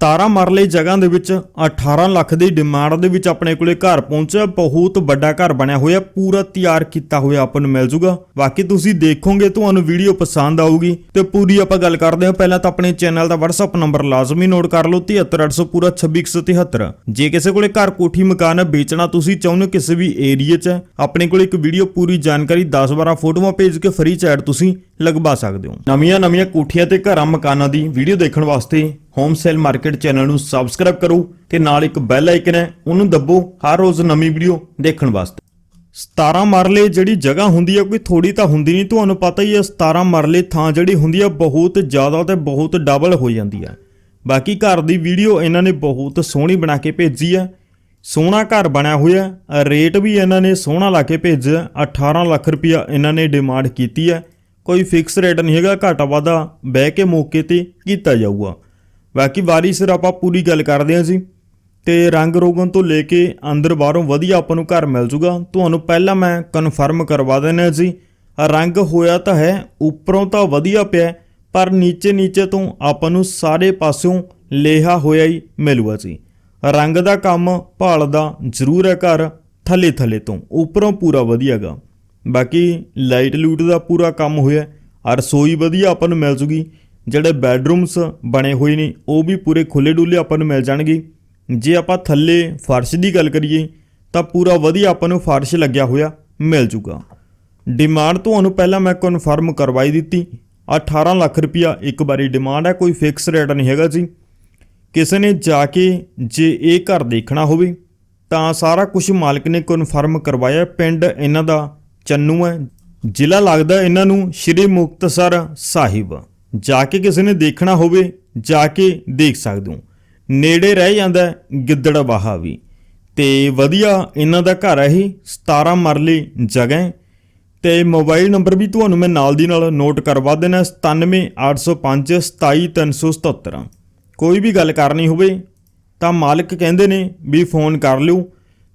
17 ਮਰਲੇ ਜਗ੍ਹਾ ਦੇ ਵਿੱਚ 18 ਲੱਖ ਦੀ ਡਿਮਾਂਡ ਦੇ ਵਿੱਚ ਆਪਣੇ ਕੋਲੇ ਘਰ ਪਹੁੰਚਿਆ। ਬਹੁਤ ਵੱਡਾ ਘਰ ਬਣਿਆ ਹੋਇਆ। ਪੂਰਾ ਤਿਆਰ ਕੀਤਾ ਹੋਇਆ ਆਪਾਂ ਨੂੰ ਮਿਲ ਜੂਗਾ। ਬਾਕੀ ਤੁਸੀਂ ਦੇਖੋਗੇ, ਤੁਹਾਨੂੰ ਵੀਡੀਓ ਪਸੰਦ ਆਊਗੀ। ਤੇ ਪੂਰੀ ਆਪਾਂ ਗੱਲ ਕਰਦੇ ਹਾਂ। ਪਹਿਲਾਂ ਤਾਂ ਆਪਣੇ ਚੈਨਲ ਦਾ WhatsApp ਨੰਬਰ ਲਾਜ਼ਮੀ ਨੋਟ ਕਰ ਲਓ। 73800 ਪੂਰਾ 2673 ਜੇ ਕਿਸੇ ਕੋਲੇ ਘਰ ਕੋਠੀ ਮਕਾਨ ਵੇਚਣਾ ਤੁਸੀਂ ਚਾਹੁੰਦੇ ਹੋ ਕਿਸੇ ਵੀ ਏਰੀਆ 'ਚ, ਆਪਣੇ ਕੋਲੇ ਇੱਕ ਵੀਡੀਓ ਪੂਰੀ ਜਾਣਕਾਰੀ 10-12 ਫੋਟੋਆਂ ਭੇਜ ਕੇ ਫ੍ਰੀ ਚੈਟ ਤੁਸੀਂ ਲਗਵਾ ਸਕਦੇ ਹੋ। ਨਵੀਆਂ ਨਵੀਆਂ ਕੋਠੀਆਂ ਤੇ ਘਰਾਂ ਮਕਾਨਾਂ ਦੀ ਵੀਡੀਓ ਦੇਖਣ ਵਾਸਤੇ ਹੋਮ ਸੇਲ ਮਾਰਕੀਟ ਚੈਨਲ ਨੂੰ ਸਬਸਕ੍ਰਾਈਬ ਕਰੋ ਤੇ ਨਾਲ ਇੱਕ ਬੈਲ ਆਈਕਨ ਹੈ, ਉਹਨੂੰ ਦੱਬੋ ਹਰ ਰੋਜ਼ ਨਵੀਂ ਵੀਡੀਓ ਦੇਖਣ ਵਾਸਤੇ। 17 ਮਰਲੇ ਜਿਹੜੀ ਜਗ੍ਹਾ ਹੁੰਦੀ ਹੈ ਕੋਈ ਥੋੜੀ ਤਾਂ ਹੁੰਦੀ ਨਹੀਂ, ਤੁਹਾਨੂੰ ਪਤਾ ਹੀ ਹੈ 17 ਮਰਲੇ ਥਾਂ ਜਿਹੜੀ ਹੁੰਦੀ ਹੈ ਬਹੁਤ ਜ਼ਿਆਦਾ ਤੇ ਬਹੁਤ ਡਬਲ ਹੋ ਜਾਂਦੀ ਹੈ ਬਾਕੀ ਘਰ ਦੀ ਵੀਡੀਓ ਇਹਨਾਂ ਨੇ ਬਹੁਤ ਸੋਹਣੀ ਬਣਾ ਕੇ ਭੇਜੀ ਹੈ ਸੋਹਣਾ ਘਰ ਬਣਿਆ ਹੋਇਆ, ਰੇਟ ਵੀ ਇਹਨਾਂ ਨੇ ਸੋਹਣਾ ਲਾ ਕੇ ਭੇਜਿਆ 18 ਲੱਖ ਰੁਪਇਆ ਇਹਨਾਂ ਨੇ ਡਿਮਾਂਡ ਕੀਤੀ ਹੈ ਕੋਈ ਫਿਕਸ ਰੇਟ ਨਹੀਂ ਹੈਗਾ, ਘਾਟਾ ਵਾਧਾ ਬਹਿ ਕੇ ਮੌਕੇ ਤੇ ਕੀਤਾ ਜਾਊਗਾ। ਬਾਕੀ ਵਾਰੀ ਸਿਰ ਆਪਾਂ ਪੂਰੀ ਗੱਲ ਕਰਦੇ ਹਾਂ ਜੀ ਤੇ ਰੰਗ ਰੋਗਨ ਤੋਂ ਲੈ ਕੇ ਅੰਦਰ ਬਾਹਰੋਂ ਵਧੀਆ ਆਪਾਂ ਨੂੰ ਘਰ ਮਿਲ ਜੂਗਾ। ਤੁਹਾਨੂੰ ਪਹਿਲਾਂ ਮੈਂ ਕਨਫਰਮ ਕਰਵਾ ਦੇਣਾ ਜੀ। ਰੰਗ ਹੋਇਆ ਤਾਂ ਹੈ, ਉੱਪਰੋਂ ਤਾਂ ਵਧੀਆ ਪਿਆ ਪਰ ਨੀਚੇ ਨੀਚੇ ਤੋਂ ਆਪਾਂ ਨੂੰ ਸਾਰੇ ਪਾਸਿਓਂ ਲੇਹਾ ਹੋਇਆ ਹੀ ਮਿਲੂਗਾ ਜੀ। ਰੰਗ ਦਾ ਕੰਮ ਭਾਲਦਾ ਜ਼ਰੂਰ ਹੈ ਘਰ, ਥੱਲੇ ਥੱਲੇ ਤੋਂ, ਉੱਪਰੋਂ ਪੂਰਾ ਵਧੀਆਗਾ ਬਾਕੀ ਲਾਈਟ ਲੂਟ ਦਾ ਪੂਰਾ ਕੰਮ ਹੋਇਆ ਔਰ ਰਸੋਈ ਵਧੀਆ ਆਪਾਂ ਨੂੰ ਮਿਲ ਜੂਗੀ। ਜਿਹੜੇ ਬੈੱਡਰੂਮਸ ਬਣੇ ਹੋਏ ਨੇ, ਉਹ ਵੀ ਪੂਰੇ ਖੁੱਲੇ ਡੁੱਲੇ ਆਪਾਂ ਨੂੰ ਮਿਲ ਜਾਣਗੇ। ਜੇ ਆਪਾਂ ਥੱਲੇ ਫਰਸ਼ ਦੀ ਗੱਲ ਕਰੀਏ, ਤਾਂ ਪੂਰਾ ਵਧੀਆ ਆਪਾਂ ਨੂੰ ਫਰਸ਼ ਲੱਗਿਆ ਹੋਇਆ ਮਿਲ ਜੂਗਾ। ਡਿਮਾਂਡ ਤੁਹਾਨੂੰ ਪਹਿਲਾਂ ਮੈਂ ਕਨਫਰਮ ਕਰਵਾਈ ਦਿੱਤੀ। 18 ਲੱਖ ਰੁਪਇਆ ਇੱਕ ਵਾਰੀ ਡਿਮਾਂਡ ਹੈ, ਕੋਈ ਫਿਕਸ ਰੇਟ ਨਹੀਂ ਹੈਗਾ ਜੀ। ਕਿਸੇ ਨੇ ਜਾ ਕੇ ਜੇ ਇਹ ਘਰ ਦੇਖਣਾ ਹੋਵੇ, ਤਾਂ ਸਾਰਾ ਕੁਝ ਮਾਲਕ ਨੇ ਕਨਫਰਮ ਕਰਵਾਇਆ। ਪਿੰਡ ਇਹਨਾਂ ਦਾ ਚੰਨੂ ਹੈ, ਜ਼ਿਲ੍ਹਾ ਲੱਗਦਾ ਇਹਨਾਂ ਨੂੰ ਸ਼੍ਰੀ ਮੁਕਤਸਰ ਸਾਹਿਬ। ਜਾ ਕੇ ਕਿਸੇ ਨੇ ਦੇਖਣਾ ਹੋਵੇ, ਜਾ ਕੇ ਦੇਖ ਸਕਦੇ ਹੋ। ਨੇੜੇ ਰਹਿ ਜਾਂਦਾ ਗਿੱਦੜ ਗਿੱਦੜਬਾਹਾ ਵੀ। ਤੇ ਵਧੀਆ ਇਹਨਾਂ ਦਾ ਘਰ ਹੈ ਇਹ 17 ਮਰਲੇ ਜਗ੍ਹਾ ਹੈ। ਤੇ ਮੋਬਾਈਲ ਨੰਬਰ ਵੀ ਤੁਹਾਨੂੰ ਮੈਂ ਨਾਲ ਦੀ ਨਾਲ ਨੋਟ ਕਰਵਾ ਦੇਣਾ 97805 27377 ਕੋਈ ਵੀ ਗੱਲ ਕਰਨੀ ਹੋਵੇ ਤਾਂ ਮਾਲਕ ਕਹਿੰਦੇ ਨੇ ਵੀ ਫੋਨ ਕਰ ਲਿਓ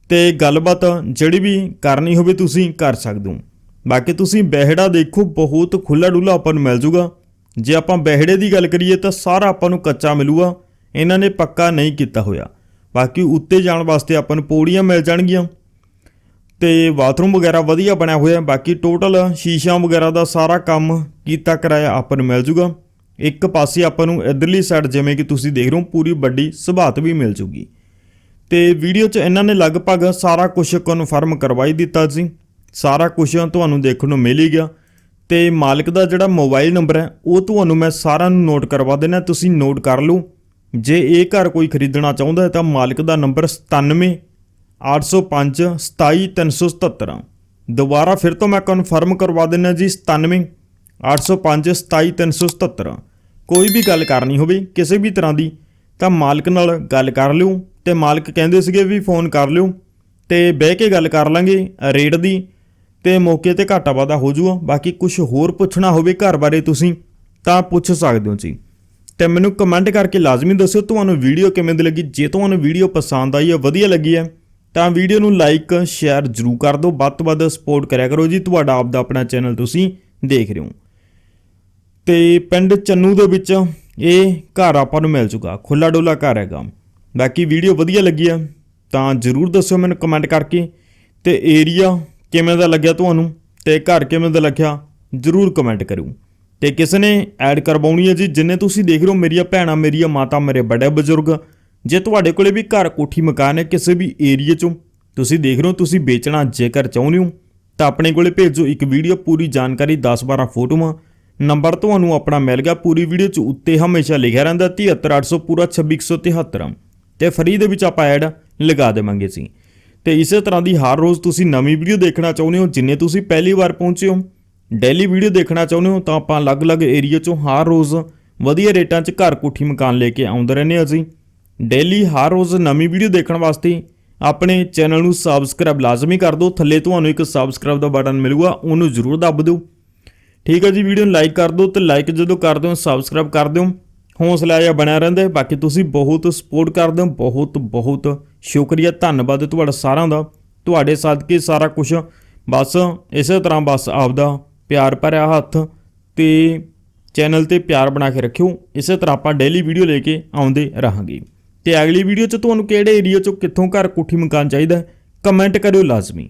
ਤੇ ਗੱਲਬਾਤ ਜਿਹੜੀ ਵੀ ਕਰਨੀ ਹੋਵੇ ਤੁਸੀਂ ਕਰ ਸਕਦੇ ਹੋ। ਬਾਕੀ ਤੁਸੀਂ ਬਹਿੜਾ ਦੇਖੋ, ਬਹੁਤ ਖੁੱਲਾ ਡੁੱਲਾ ਆਪਾਂ ਨੂੰ ਮਿਲ ਜੂਗਾ। ਜੇ ਆਪਾਂ ਬਹਿੜੇ ਦੀ ਗੱਲ ਕਰੀਏ ਤਾਂ ਸਾਰਾ ਆਪਾਂ ਨੂੰ ਕੱਚਾ ਮਿਲੂਗਾ। ਇਹਨਾਂ ਨੇ ਪੱਕਾ ਨਹੀਂ ਕੀਤਾ ਹੋਇਆ। ਬਾਕੀ ਉੱਤੇ ਜਾਣ ਵਾਸਤੇ ਆਪਾਂ ਨੂੰ ਪੌੜੀਆਂ ਮਿਲ ਜਾਣਗੀਆਂ। ਤੇ ਬਾਥਰੂਮ ਵਗੈਰਾ ਵਧੀਆ ਬਣਿਆ ਹੋਇਆ। ਬਾਕੀ ਟੋਟਲ ਸ਼ੀਸ਼ਾ ਵਗੈਰਾ ਦਾ ਸਾਰਾ ਕੰਮ ਕੀਤਾ ਕਰਾਇਆ ਆਪਾਂ ਨੂੰ ਮਿਲ ਜੂਗਾ। ਇੱਕ ਪਾਸੇ ਆਪਾਂ ਨੂੰ ਇਧਰਲੀ ਸਾਈਡ ਜਿਵੇਂ ਕਿ ਤੁਸੀਂ ਦੇਖ ਰਹੇ ਹੋ, ਪੂਰੀ ਵੱਡੀ ਸੁਭਾਤ ਵੀ ਮਿਲ ਜੂਗੀ। ਤੇ ਵੀਡੀਓ 'ਚ ਇਹਨਾਂ ਨੇ ਲਗਭਗ ਸਾਰਾ ਕੁਝ ਕਨਫਰਮ ਕਰਵਾਈ ਦਿੱਤਾ ਸੀ। ਸਾਰਾ ਕੁਝ ਤੁਹਾਨੂੰ ਦੇਖਣ ਨੂੰ ਮਿਲ ਗਿਆ। ਤੇ ਮਾਲਕ ਦਾ ਜਿਹੜਾ ਮੋਬਾਈਲ ਨੰਬਰ ਹੈ, ਉਹ ਤੁਹਾਨੂੰ ਮੈਂ ਸਾਰਾ ਨੂੰ ਨੋਟ ਕਰਵਾ ਦੇਣਾ ਤੁਸੀਂ ਨੋਟ ਕਰ ਲਓ। ਜੇ ਇਹ ਘਰ ਕੋਈ ਖਰੀਦਣਾ ਚਾਹੁੰਦਾ ਹੈ, ਤਾਂ ਮਾਲਕ ਦਾ ਨੰਬਰ 97 805 27377 ਦੁਬਾਰਾ ਫਿਰ ਤੋਂ ਮੈਂ ਕਨਫਰਮ ਕਰਵਾ ਦਿੰਦਾ ਜੀ 97 805 27377 ਕੋਈ ਵੀ ਗੱਲ ਕਰਨੀ ਹੋਵੇ, ਕਿਸੇ ਵੀ ਤਰ੍ਹਾਂ ਦੀ, ਤਾਂ ਮਾਲਕ ਨਾਲ ਗੱਲ ਕਰ ਲਿਓ, ਤੇ ਮਾਲਕ ਕਹਿੰਦੇ ਸੀਗੇ ਵੀ ਫੋਨ ਕਰ ਲਿਓ, ਤੇ ਬਹਿ ਕੇ ਗੱਲ ਕਰ ਲਾਂਗੇ ਰੇਟ ਦੀ। ਤੇ ਮੌਕੇ ਤੇ ਘਾਟਾ ਵਾਧਾ ਹੋ ਜੂਗਾ ਬਾਕੀ ਕੁਝ ਹੋਰ ਪੁੱਛਣਾ ਹੋਵੇ ਘਰ ਬਾਰੇ ਤੁਸੀਂ, ਤਾਂ ਪੁੱਛ ਸਕਦੇ ਹੋ ਜੀ। ਤੇ ਮੈਨੂੰ ਕਮੈਂਟ ਕਰਕੇ ਲਾਜ਼ਮੀ ਦੱਸਿਓ ਤੁਹਾਨੂੰ ਵੀਡੀਓ ਕਿਵੇਂ ਦੀ ਲੱਗੀ। ਜੇ ਤੁਹਾਨੂੰ ਵੀਡੀਓ ਪਸੰਦ ਆਈ ਹੈ, ਵਧੀਆ ਲੱਗੀ ਹੈ, ਤਾਂ ਵੀਡੀਓ ਨੂੰ ਲਾਈਕ ਸ਼ੇਅਰ ਜ਼ਰੂਰ ਕਰ ਦਿਓ। ਵੱਧ ਤੋਂ ਵੱਧ ਸਪੋਰਟ ਕਰਿਆ ਕਰੋ ਜੀ। ਤੁਹਾਡਾ ਆਪ ਦਾ ਆਪਣਾ ਚੈਨਲ ਤੁਸੀਂ ਦੇਖ ਰਹੇ ਹੋ। ਤੇ ਪਿੰਡ ਚੰਨੂ ਦੇ ਵਿੱਚ ਇਹ ਘਰ ਆਪਾਂ ਨੂੰ ਮਿਲ ਚੁੱਕਾ। ਖੁੱਲਾ ਡੋਲਾ ਘਰ ਹੈਗਾ। ਬਾਕੀ ਵੀਡੀਓ ਵਧੀਆ ਲੱਗੀ ਆ ਤਾਂ ਜਰੂਰ ਦੱਸਿਓ ਮੈਨੂੰ ਕਮੈਂਟ ਕਰਕੇ। ਤੇ ਏਰੀਆ ਕਿਵੇਂ ਦਾ ਲੱਗਿਆ ਤੁਹਾਨੂੰ ਤੇ ਘਰ ਕਿਵੇਂ ਦਾ ਲੱਗਿਆ, ਜਰੂਰ ਕਮੈਂਟ ਕਰਿਓ। ਤੇ ਕਿਸੇ ਨੇ ਐਡ ਕਰਵਾਉਣੀ ਹੈ ਜੀ, ਜਿੰਨੇ ਤੁਸੀਂ ਦੇਖ ਰਹੇ ਹੋ, ਮੇਰੀਆਂ ਭੈਣਾਂ, ਮੇਰੀਆਂ ਮਾਤਾ, ਮੇਰੇ ਵੱਡੇ ਬਜ਼ੁਰਗ, ਜੇ ਤੁਹਾਡੇ ਕੋਲੇ ਵੀ ਘਰ ਕੋਠੀ ਮਕਾਨ ਹੈ ਕਿਸੇ ਵੀ ਏਰੀਏ ਚੋਂ, ਤੁਸੀਂ ਦੇਖ ਰਹੇ ਹੋ, ਤੁਸੀਂ ਵੇਚਣਾ ਜੇਕਰ ਚਾਹੁੰਦੇ ਹੋ, ਤਾਂ ਆਪਣੇ ਕੋਲੇ ਭੇਜੋ ਇੱਕ ਵੀਡੀਓ ਪੂਰੀ ਜਾਣਕਾਰੀ 10-12 ਫੋਟੋਆਂ। ਨੰਬਰ ਤੁਹਾਨੂੰ ਆਪਣਾ ਮਿਲ ਗਿਆ, ਪੂਰੀ ਵੀਡੀਓ ਚ ਉੱਤੇ ਹਮੇਸ਼ਾ ਲਿਖਿਆ ਰਹਿੰਦਾ 73800 ਪੂਰਾ 2673 ਤੇ ਫਰੀ ਦੇ ਵਿੱਚ ਆਪਾਂ ਐਡ ਲਗਾ ਦੇਵਾਂਗੇ ਸੀ ਤੇ ਇਸੇ ਤਰ੍ਹਾਂ ਦੀ ਹਰ ਰੋਜ਼ ਤੁਸੀਂ ਨਵੀਂ ਵੀਡੀਓ ਦੇਖਣਾ ਚਾਹੁੰਦੇ ਹੋ, ਜਿੰਨੇ ਤੁਸੀਂ ਪਹਿਲੀ ਵਾਰ ਪਹੁੰਚੇ ਹੋ ਡੇਲੀ ਵੀਡੀਓ ਦੇਖਣਾ ਚਾਹੁੰਦੇ ਹੋ, ਤਾਂ ਆਪਾਂ ਅਲੱਗ-ਅਲੱਗ ਏਰੀਆ ਚੋਂ ਹਰ ਰੋਜ਼ ਵਧੀਆ ਰੇਟਾਂ 'ਚ ਘਰ ਕੋਠੀ ਮਕਾਨ ਲੈ ਕੇ ਆਉਂਦੇ ਰਹਿੰਦੇ ਹਾਂ ਅਸੀਂ। ਡੇਲੀ ਹਰ ਰੋਜ਼ ਨਵੀਂ ਵੀਡੀਓ ਦੇਖਣ ਵਾਸਤੇ ਆਪਣੇ ਚੈਨਲ ਨੂੰ ਸਬਸਕ੍ਰਾਈਬ ਲਾਜ਼ਮੀ ਕਰ ਦਿਓ, ਥੱਲੇ ਤੁਹਾਨੂੰ ਇੱਕ ਸਬਸਕ੍ਰਾਈਬ ਦਾ ਬਟਨ ਮਿਲੂਗਾ, ਉਹਨੂੰ ਜ਼ਰੂਰ ਦੱਬ ਦਿਓ। ਠੀਕ ਹੈ ਜੀ ਵੀਡੀਓ ਨੂੰ ਲਾਈਕ ਕਰ ਦਿਓ ਤੇ ਲਾਈਕ ਜਦੋਂ ਕਰਦੇ ਹੋ ਸਬਸਕ੍ਰਾਈਬ ਕਰ ਦਿਓ। ਹੌਸਲਾ ਜਿਹਾ ਬਣਿਆ ਰਹਿੰਦਾ ਬਾਕੀ ਤੁਸੀਂ ਬਹੁਤ ਸਪੋਰਟ ਕਰਦੇ ਹੋ ਬਹੁਤ ਬਹੁਤ ਸ਼ੁਕਰੀਆ, ਧੰਨਵਾਦ ਤੁਹਾਡਾ ਸਾਰਿਆਂ ਦਾ। ਤੁਹਾਡੇ ਸਦਕੇ ਸਾਰਾ ਕੁਝ ਬਸ ਇਸੇ ਤਰ੍ਹਾਂ ਬਸ ਆਪਦਾ ਪਿਆਰ ਭਰਿਆ ਹੱਥ ਤੇ ਚੈਨਲ ਤੇ ਪਿਆਰ ਬਣਾ ਕੇ ਰੱਖਿਓ। ਇਸੇ ਤਰ੍ਹਾਂ ਆਪਾਂ ਡੇਲੀ ਵੀਡੀਓ ਲੈ ਕੇ ਆਉਂਦੇ ਰਹਾਂਗੇ। ਤੇ ਅਗਲੀ ਵੀਡੀਓ 'ਚ ਤੁਹਾਨੂੰ ਕਿਹੜੇ ਏਰੀਆ 'ਚੋਂ ਕਿੱਥੋਂ ਘਰ ਕੋਠੀ ਮਕਾਨ ਚਾਹੀਦਾ ਕਮੈਂਟ ਕਰਿਓ ਲਾਜ਼ਮੀ।